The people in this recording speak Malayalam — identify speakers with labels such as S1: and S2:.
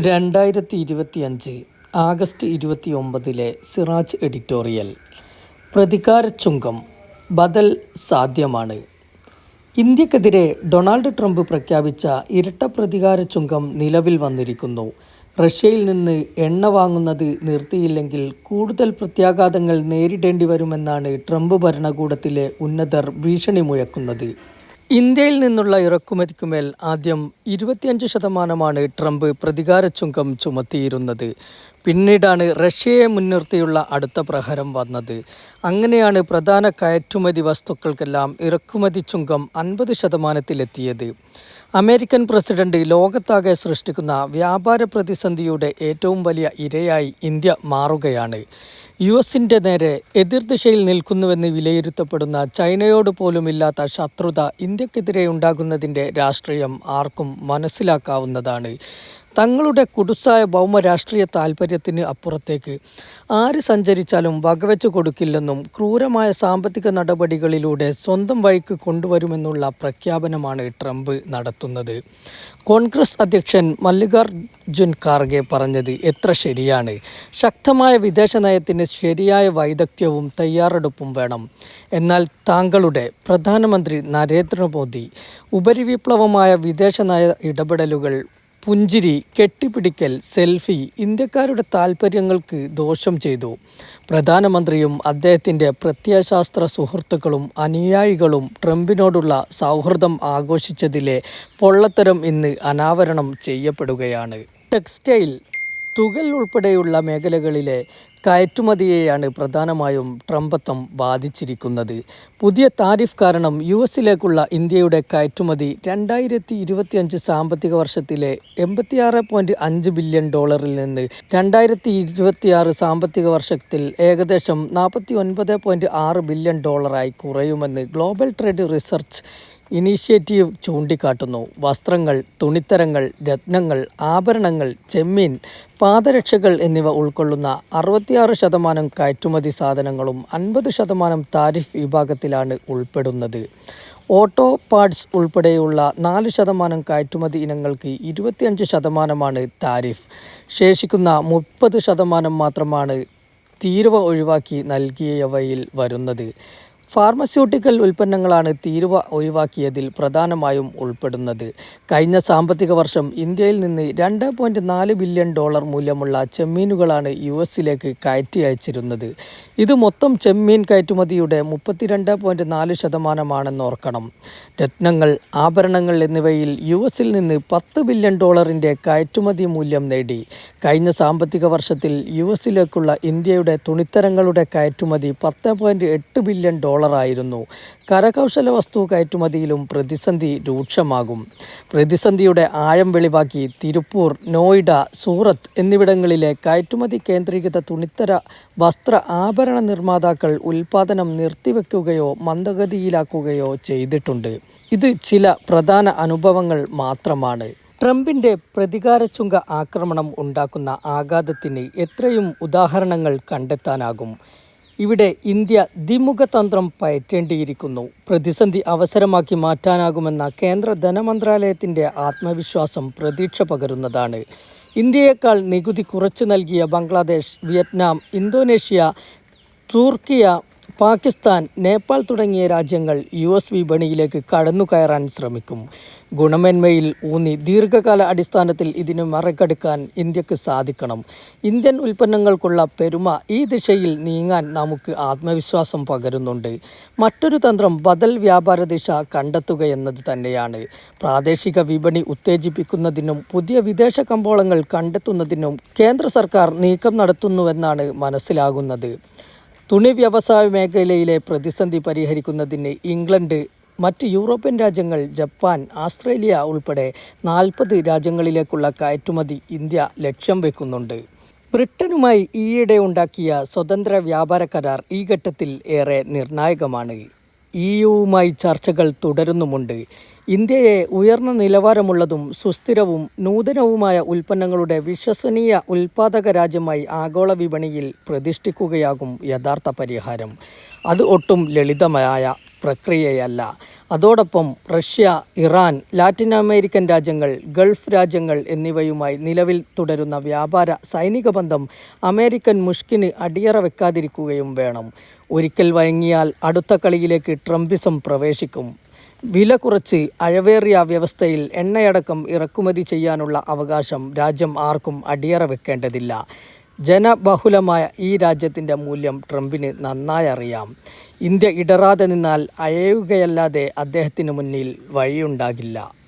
S1: രണ്ടായിരത്തി ഇരുപത്തിയഞ്ച് ആഗസ്റ്റ് ഇരുപത്തി ഒമ്പതിലെ സിറാജ് എഡിറ്റോറിയൽ. പ്രതികാര ചുങ്കം ബദൽ സാധ്യമാണ്. ഇന്ത്യക്കെതിരെ ഡൊണാൾഡ് ട്രംപ് പ്രഖ്യാപിച്ച ഇരട്ട പ്രതികാര ചുങ്കം നിലവിൽ വന്നിരിക്കുന്നു. റഷ്യയിൽ നിന്ന് എണ്ണ വാങ്ങുന്നത് നിർത്തിയില്ലെങ്കിൽ കൂടുതൽ പ്രത്യാഘാതങ്ങൾ നേരിടേണ്ടി വരുമെന്നാണ് ട്രംപ് ഭരണകൂടത്തിലെ ഉന്നതർ ഭീഷണി മുഴക്കുന്നത്. ഇന്ത്യയിൽ നിന്നുള്ള ഇറക്കുമതിക്ക് മേൽ ആദ്യം ഇരുപത്തിയഞ്ച് ശതമാനമാണ് ട്രംപ് പ്രതികാര ചുങ്കം ചുമത്തിയിരുന്നത്. പിന്നീടാണ് റഷ്യയെ മുൻനിർത്തിയുള്ള അടുത്ത പ്രഹരം വന്നത്. അങ്ങനെയാണ് പ്രധാന കയറ്റുമതി വസ്തുക്കൾക്കെല്ലാം ഇറക്കുമതി ചുങ്കം അൻപത് ശതമാനത്തിലെത്തിയത്. അമേരിക്കൻ പ്രസിഡന്റ് ലോകത്താകെ സൃഷ്ടിക്കുന്ന വ്യാപാര പ്രതിസന്ധിയുടെ ഏറ്റവും വലിയ ഇരയായി ഇന്ത്യ മാറുകയാണ്. യു എസിന്റെ നേരെ എതിർദിശയിൽ നിൽക്കുന്നുവെന്ന് വിലയിരുത്തപ്പെടുന്ന ചൈനയോട് പോലുമില്ലാത്ത ശത്രുത ഇന്ത്യക്കെതിരെ ഉണ്ടാകുന്നതിന്റെ രാഷ്ട്രീയം ആർക്കും മനസ്സിലാക്കാവുന്നതാണ്. തങ്ങളുടെ കുടുസായ ഭൗമരാഷ്ട്രീയ താൽപ്പര്യത്തിന് അപ്പുറത്തേക്ക്. ആര് സഞ്ചരിച്ചാലും വകവെച്ചു കൊടുക്കില്ലെന്നും ക്രൂരമായ സാമ്പത്തിക നടപടികളിലൂടെ സ്വന്തം വഴിക്ക് കൊണ്ടുവരുമെന്നുള്ള പ്രഖ്യാപനമാണ് ട്രംപ് നടത്തുന്നത്. കോൺഗ്രസ് അധ്യക്ഷൻ മല്ലികാർജുൻ ഖാർഗെ പറഞ്ഞത് എത്ര ശരിയാണ്? ശക്തമായ വിദേശ നയത്തിന് ശരിയായ വൈദഗ്ധ്യവും തയ്യാറെടുപ്പും വേണം. എന്നാൽ താങ്കളുടെ പ്രധാനമന്ത്രി നരേന്ദ്രമോദി ഉപരിവിപ്ലവമായ വിദേശ നയ ഇടപെടലുകൾ പുഞ്ചിരി കെട്ടിപ്പിടിക്കൽ സെൽഫി ഇന്ത്യക്കാരുടെ താൽപ്പര്യങ്ങൾക്ക് ദോഷം ചെയ്തു. പ്രധാനമന്ത്രിയും അദ്ദേഹത്തിന്റെ പ്രത്യയശാസ്ത്ര സുഹൃത്തുക്കളും അനുയായികളും ട്രംപിനോടുള്ള സൗഹൃദം ആഘോഷിച്ചതിലെ പൊള്ളത്തരം ഇന്ന് അനാവരണം ചെയ്യപ്പെടുകയാണ്. ടെക്സ്റ്റൈൽ തുകൽ ഉൾപ്പെടെയുള്ള മേഖലകളിലെ കയറ്റുമതിയെയാണ് പ്രധാനമായും ട്രംപത്വം ബാധിച്ചിരിക്കുന്നത്. പുതിയ താരിഫ് കാരണം യു എസിലേക്കുള്ള ഇന്ത്യയുടെ കയറ്റുമതി രണ്ടായിരത്തി ഇരുപത്തിയഞ്ച് സാമ്പത്തിക വർഷത്തിലെ എൺപത്തിയാറ് പോയിന്റ് അഞ്ച് ബില്യൺ ഡോളറിൽ നിന്ന് രണ്ടായിരത്തി ഇരുപത്തിയാറ് സാമ്പത്തിക വർഷത്തിൽ ഏകദേശം നാൽപ്പത്തി ഒൻപത് പോയിന്റ് ആറ് ബില്യൺ ഡോളറായി കുറയുമെന്ന് ഗ്ലോബൽ ട്രേഡ് റിസർച്ച് ഇനീഷ്യേറ്റീവ് ചൂണ്ടിക്കാട്ടുന്നു. വസ്ത്രങ്ങൾ തുണിത്തരങ്ങൾ രത്നങ്ങൾ ആഭരണങ്ങൾ ചെമ്മീൻ പാദരക്ഷകൾ എന്നിവ ഉൾക്കൊള്ളുന്ന അറുപത്തിയാറ് ശതമാനം കയറ്റുമതി സാധനങ്ങളും അൻപത് ശതമാനം താരിഫ് വിഭാഗത്തിലാണ് ഉൾപ്പെടുന്നത്. ഓട്ടോ പാർട്സ് ഉൾപ്പെടെയുള്ള നാല് ശതമാനം കയറ്റുമതി ഇനങ്ങൾക്ക് ഇരുപത്തിയഞ്ച് ശതമാനമാണ് താരിഫ്. ശേഷിക്കുന്ന മുപ്പത് ശതമാനം മാത്രമാണ് തീരുവ ഒഴിവാക്കി നൽകിയവയിൽ വരുന്നത്. ഫാർമസ്യൂട്ടിക്കൽ ഉൽപ്പന്നങ്ങളാണ് തീരുവ ഒഴിവാക്കിയതിൽ പ്രധാനമായും ഉൾപ്പെടുന്നത്. കഴിഞ്ഞ സാമ്പത്തിക വർഷം ഇന്ത്യയിൽ നിന്ന് രണ്ട് പോയിന്റ് നാല് ബില്യൺ ഡോളർ മൂല്യമുള്ള ചെമ്മീനുകളാണ് യു എസിലേക്ക് കയറ്റി അയച്ചിരുന്നത്. ഇത് മൊത്തം ചെമ്മീൻ കയറ്റുമതിയുടെ മുപ്പത്തിരണ്ട് പോയിന്റ് നാല് ശതമാനമാണെന്ന് ഓർക്കണം. രത്നങ്ങൾ ആഭരണങ്ങൾ എന്നിവയിൽ യു എസിൽ നിന്ന് പത്ത് ബില്യൺ ഡോളറിന്റെ കയറ്റുമതി മൂല്യം നേടി. കഴിഞ്ഞ സാമ്പത്തിക വർഷത്തിൽ യു എസിലേക്കുള്ള ഇന്ത്യയുടെ തുണിത്തരങ്ങളുടെ കയറ്റുമതി പത്ത് പോയിന്റ് എട്ട് ബില്യൺ ഡോളർ ഡോളറായിരുന്നു. കരകൗശല വസ്തു കയറ്റുമതിയിലും പ്രതിസന്ധി രൂക്ഷമാകും. പ്രതിസന്ധിയുടെ ആഴം വെളിവാക്കി തിരുപ്പൂർ നോയിഡ സൂറത്ത് എന്നിവിടങ്ങളിലെ കയറ്റുമതി കേന്ദ്രീകൃത തുണിത്തര വസ്ത്ര ആഭരണ നിർമ്മാതാക്കൾ ഉൽപാദനം നിർത്തിവെക്കുകയോ മന്ദഗതിയിലാക്കുകയോ ചെയ്തിട്ടുണ്ട്. ഇത് ചില പ്രധാന അനുഭവങ്ങൾ മാത്രമാണ്. ട്രംപിന്റെ പ്രതികാരച്ചുങ്ക ആക്രമണം ഉണ്ടാക്കുന്ന ആഘാതത്തിന് എത്രയും ഉദാഹരണങ്ങൾ കണ്ടെത്താനാകും. ഇവിടെ ഇന്ത്യ ദ്വിമുഖതന്ത്രം പയറ്റേണ്ടിയിരിക്കുന്നു. പ്രതിസന്ധി അവസരമാക്കി മാറ്റാനാകുമെന്ന കേന്ദ്ര ധനമന്ത്രാലയത്തിന്റെ ആത്മവിശ്വാസം പ്രതീക്ഷ പകരുന്നതാണ്. ഇന്ത്യയേക്കാൾ നികുതി കുറച്ചു നൽകിയ Bangladesh Vietnam Indonesia Turkiye Pakistan Nepal തുടങ്ങിയ രാജ്യങ്ങൾ യു എസ് വിപണിയിലേക്ക് കടന്നു കയറാൻ ശ്രമിക്കും. ഗുണമേന്മയിൽ ഊന്നി ദീർഘകാല അടിസ്ഥാനത്തിൽ ഇതിന് മറികടക്കാൻ ഇന്ത്യയ്ക്ക് സാധിക്കണം. ഇന്ത്യൻ ഉൽപ്പന്നങ്ങൾക്കുള്ള പെരുമ ഈ ദിശയിൽ നീങ്ങാൻ നമുക്ക് ആത്മവിശ്വാസം പകരുന്നുണ്ട്. മറ്റൊരു തന്ത്രം ബദൽ വ്യാപാര ദിശ കണ്ടെത്തുക എന്നത് തന്നെയാണ്. പ്രാദേശിക വിപണി ഉത്തേജിപ്പിക്കുന്നതിനും പുതിയ വിദേശ കമ്പോളങ്ങൾ കണ്ടെത്തുന്നതിനും കേന്ദ്ര സർക്കാർ നീക്കം നടത്തുന്നുവെന്നാണ് മനസ്സിലാകുന്നത്. തുണി വ്യവസായ മേഖലയിലെ പ്രതിസന്ധി പരിഹരിക്കുന്നതിന് ഇംഗ്ലണ്ട് മറ്റ് യൂറോപ്യൻ രാജ്യങ്ങൾ ജപ്പാൻ ആസ്ട്രേലിയ ഉൾപ്പെടെ നാൽപ്പത് രാജ്യങ്ങളിലേക്കുള്ള കയറ്റുമതി ഇന്ത്യ ലക്ഷ്യം വെക്കുന്നുണ്ട്. ബ്രിട്ടനുമായി ഈയിടെ ഉണ്ടാക്കിയ സ്വതന്ത്ര വ്യാപാര കരാർ ഈ ഘട്ടത്തിൽ ഏറെ നിർണായകമാണ്. ഇ യുവുമായി ചർച്ചകൾ തുടരുന്നുമുണ്ട്. ഇന്ത്യയെ ഉയർന്ന നിലവാരമുള്ളതും സുസ്ഥിരവും നൂതനവുമായ ഉൽപ്പന്നങ്ങളുടെ വിശ്വസനീയ ഉൽപാദക രാജ്യമായി ആഗോള വിപണിയിൽ പ്രതിഷ്ഠിക്കുകയാകും യഥാർത്ഥ പരിഹാരം. അത് ഒട്ടും ലളിതമായ പ്രക്രിയയല്ല. അതോടൊപ്പം റഷ്യ ഇറാൻ ലാറ്റിൻ അമേരിക്കൻ രാജ്യങ്ങൾ ഗൾഫ് രാജ്യങ്ങൾ എന്നിവയുമായി നിലവിൽ തുടരുന്ന വ്യാപാര സൈനിക ബന്ധം അമേരിക്കൻ മുഷ്കിന് അടിയറ വെക്കാതിരിക്കുകയും വേണം. ഒരിക്കൽ വഴങ്ങിയാൽ അടുത്ത കളിയിലേക്ക് ട്രംപിസം പ്രവേശിക്കും. വില കുറച്ച് അഴവേറിയ വ്യവസ്ഥയിൽ എണ്ണയടക്കം ഇറക്കുമതി ചെയ്യാനുള്ള അവകാശം രാജ്യം ആർക്കും അടിയറ വെക്കേണ്ടതില്ല. ജനബഹുലമായ ഈ രാജ്യത്തിന്റെ മൂല്യം ട്രംപിന് നന്നായി അറിയാം. ഇന്ത്യ ഇടറാതെ നിന്നാൽ അഴയുകയല്ലാതെ അദ്ദേഹത്തിന് മുന്നിൽ വഴിയുണ്ടാകില്ല.